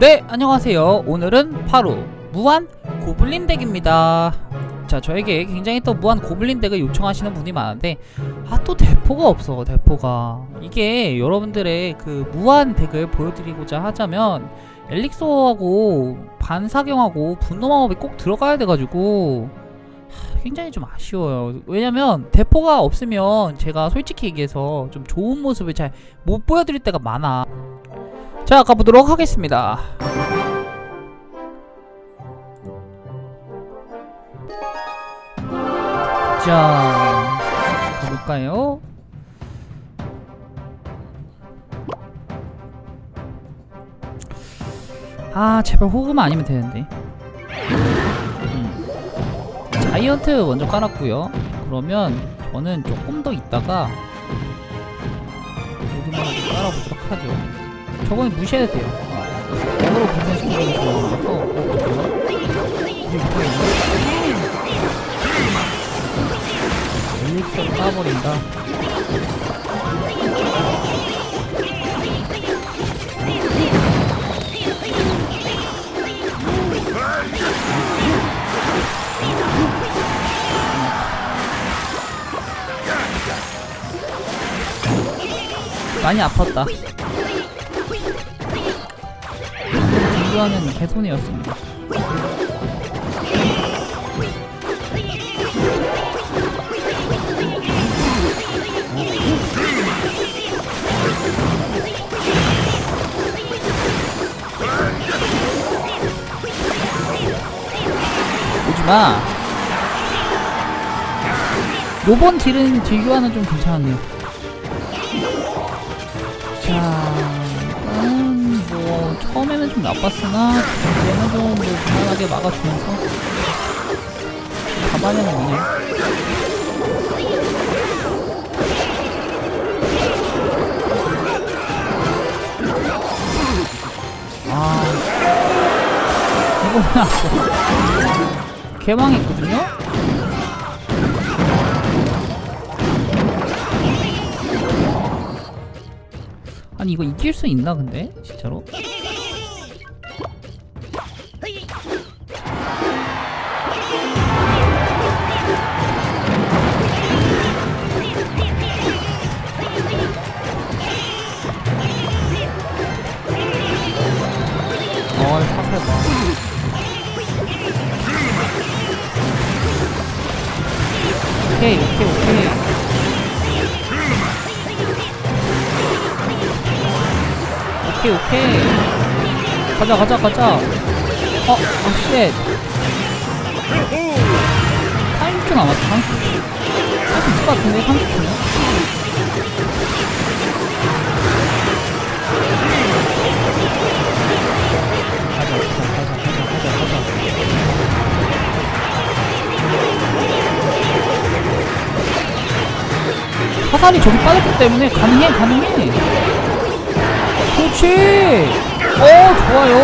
네, 안녕하세요. 오늘은 바로 무한 고블린 덱입니다. 자, 저에게 굉장히 또 무한 고블린 덱을 요청하시는 분이 많은데 아, 또 대포가 없어, 대포가. 이게 여러분들의 그 무한 덱을 보여드리고자 하자면 엘릭서하고 반사경하고 분노마법이 꼭 들어가야 돼가지고 하, 굉장히 좀 아쉬워요. 왜냐면 대포가 없으면 제가 솔직히 얘기해서 좀 좋은 모습을 잘 못 보여드릴 때가 많아. 자, 가보도록 하겠습니다. 자, 가볼까요? 아, 제발 호그만 아니면 되는데. 음. 자이언트 먼저 깔았고요. 그러면 저는 조금 더 있다가 좀 깔아보도록 하죠. 저거는 무시해도 돼요. 어그로 분산시키는 게 거라서 어. 엘릭서를 까버린다. 많이 아팠다. 진구하는 개손이었습니다. 오지마. 요번 딜은 딜교환은 좀 괜찮았네요. 자, 처음에는 좀 나빴으나 이제는 좀뭐 무난하게 막아주면서 가만히는 오네. 아, 이거 나왔어. 개망했거든요? 아니 이거 이길 수 있나 근데 진짜로? 오케이 오케이. 가자 가자 가자. 어? 아 쉣. 30초 남았다 30초 할수 있을 것 같은데 30초면 가자 가자 가자. 화살이 저기 빠졌기 때문에 가능해 가능해 그렇지 어 좋아요.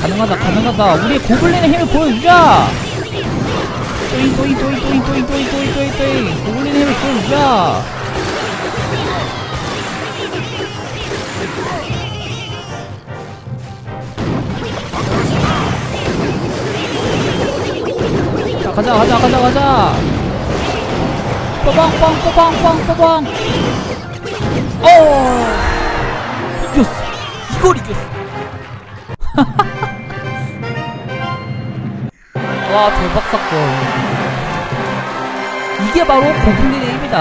가능하다 가능하다. 우리의 고블린의 힘을 보여주자! 또잉 또잉 또잉 또잉 또잉 또잉 또잉 또잉 또잉 고블린의 힘을 보여주자 가자 가자 가자 가자. 빠방빵 빠방빵 빠방 어! 이겼어. 이걸 이겼어. 와 대박 사건. 이게 바로 고블린의 힘이다.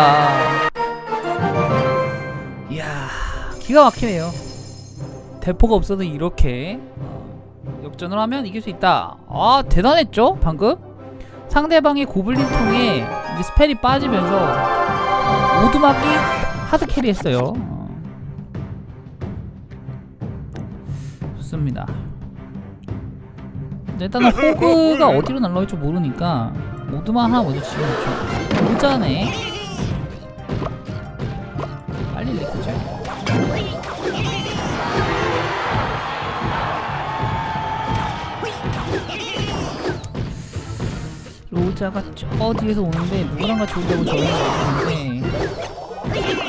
이야 기가 막히네요. 대포가 없어도 이렇게 어, 역전을 하면 이길 수 있다. 아 대단했죠 방금 상대방의 고블린 통에 스펠이 빠지면서 오두막이 하드 캐리했어요. 어. 좋습니다. 일단은 호그가 어디로 날라올지 모르니까 오두막 하나 먼저 지어놓죠. 모자네. 빨리 리크죠. 여자가 저 어, 뒤에서 오는데 누구랑 같이 온다고 저희는 모르는데. 좀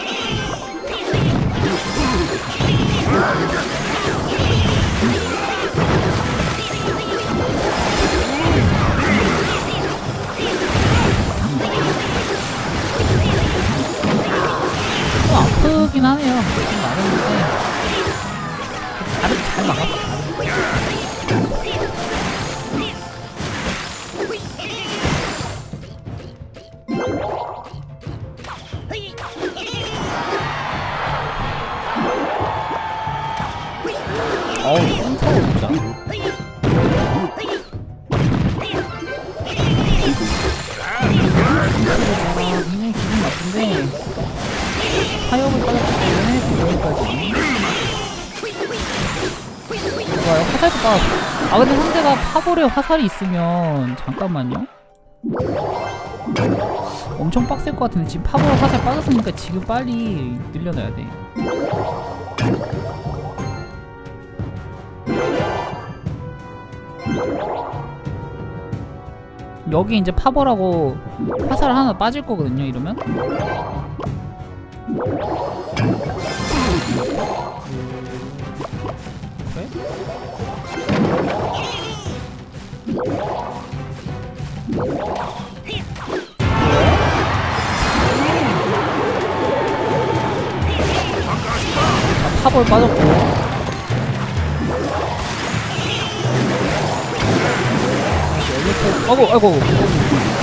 어, 아프긴 하네요. 좀 많은데. 나름 잘 막았다. 아까 아 근데 상대가 파벌에 화살이 있으면 잠깐만요. 엄청 빡셀 것 같은데 지금 파벌 화살 빠졌으니까 지금 빨리 늘려놔야 돼. 여기 이제 파벌하고 화살 하나 빠질 거거든요 이러면? 탑을 빠졌고. 아이고 아이고.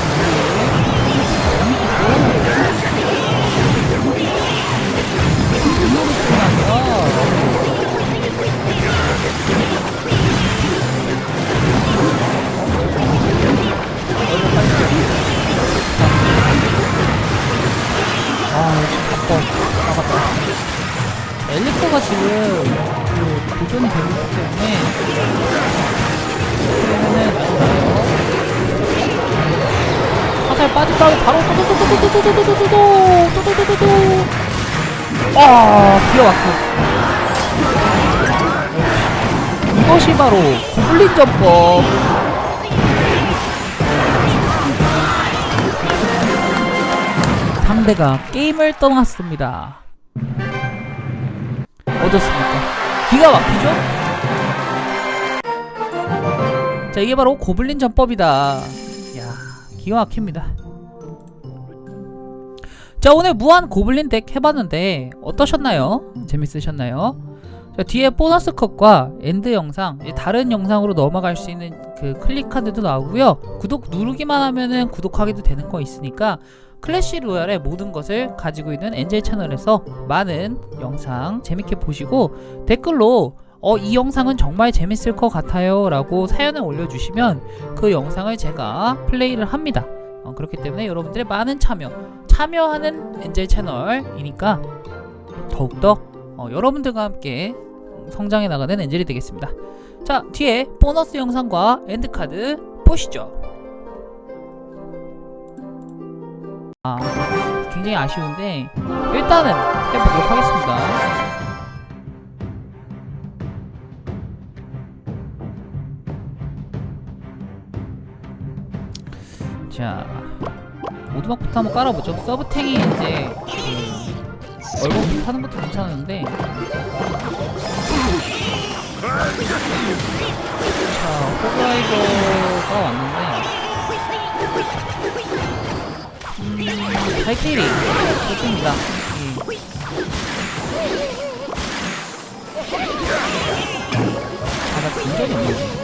빠진 다음에 바로 또또또또또또또또또또또또또또또 아, 기어막혀. 이것이 바로 고블린 전법. 상대가 게임을 떠났습니다. 어떻습니까? 기가 막히죠? 자 이게 바로 고블린 전법이다 야 기가 막힙니다 자, 오늘 무한 고블린 덱 해봤는데 어떠셨나요? 재밌으셨나요? 자, 뒤에 보너스 컷과 엔드 영상, 다른 영상으로 넘어갈 수 있는 그 클릭 카드도 나오고요. 구독 누르기만 하면은 구독하기도 되는 거 있으니까 클래시 로얄의 모든 것을 가지고 있는 엔젤 채널에서 많은 영상 재밌게 보시고 댓글로 어, 이 영상은 정말 재밌을 것 같아요 라고 사연을 올려주시면 그 영상을 제가 플레이를 합니다. 어, 그렇기 때문에 여러분들의 많은 참여, 참여하는 엔젤 채널이니까 더욱더 어, 여러분들과 함께 성장해 나가는 엔젤이 되겠습니다. 자, 뒤에 보너스 영상과 엔드카드 보시죠. 아, 굉장히 아쉬운데 일단은 해보도록 하겠습니다. 자, 오두막부터 한번 깔아보죠. 서브탱이 이제 그 얼굴부터 하는 것도 괜찮은데 자, 호그라이더가 왔는데 음, 발키리 좋습니다. 예. 아, 나 굉장히 없네.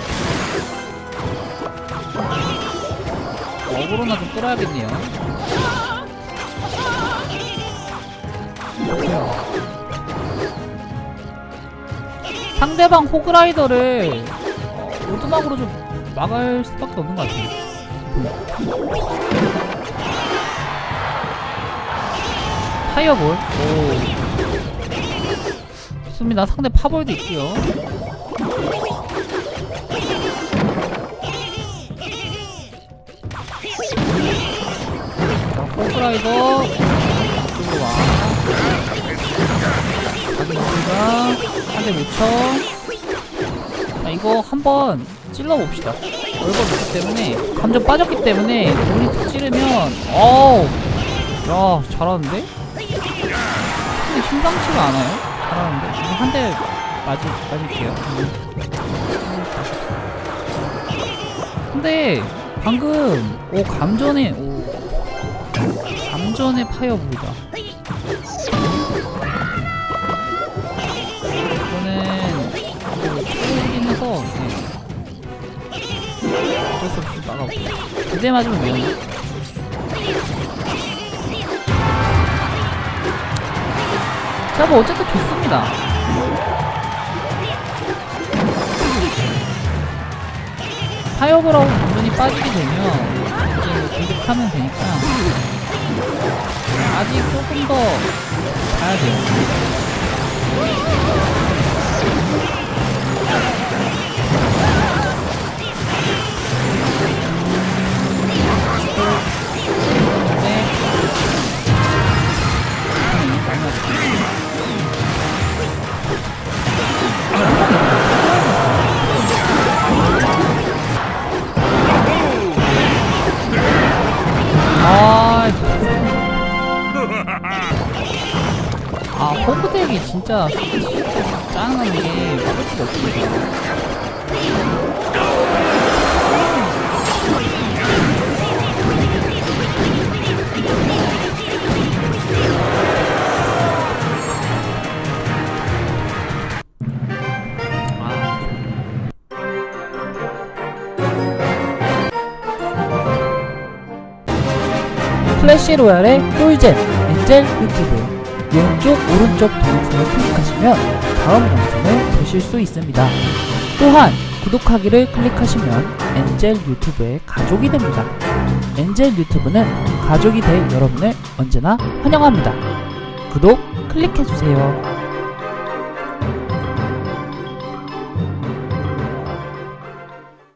어그로나 좀 끌어야겠네요. 상대방 호그라이더를 어, 오두막으로 좀 막을 수밖에 없는 것 같아요. 파이어볼. 오. 좋습니다. 상대 파볼도 있고요. 자, 호그라이더 이쪽으로 와. 자기 우리가 한대 놓쳐. 자, 이거 한번 찔러 봅시다. 벌벌 있기 때문에 감정 빠졌기 때문에 우리 툭 찌르면 어우 야 잘하는데? 근데 심상치가 않아요 잘하는데 이거 한대 맞을, 맞을게요 근데 방금 오 감전에 오 감전의 파이어볼이다 이거는 해서 네. 어쩔 수 없이 막아볼게요 두대 맞으면 위험해 자, 뭐 어쨌든 좋습니다. 파이어볼하고 완전히 빠지게 되면 이제 뭐 공격하면 되니까 아직 조금 더 가야 돼 진짜, 짱나는 게 수가 없습니다. 아, 플래시 로얄의 꿀잼 엔젤 유튜브 왼쪽 오른쪽 동영상을 클릭하시면 다음 영상을 보실 수 있습니다. 또한 구독하기를 클릭하시면 엔젤 유튜브의 가족이 됩니다. 엔젤 유튜브는 가족이 될 여러분을 언제나 환영합니다. 구독 클릭해주세요.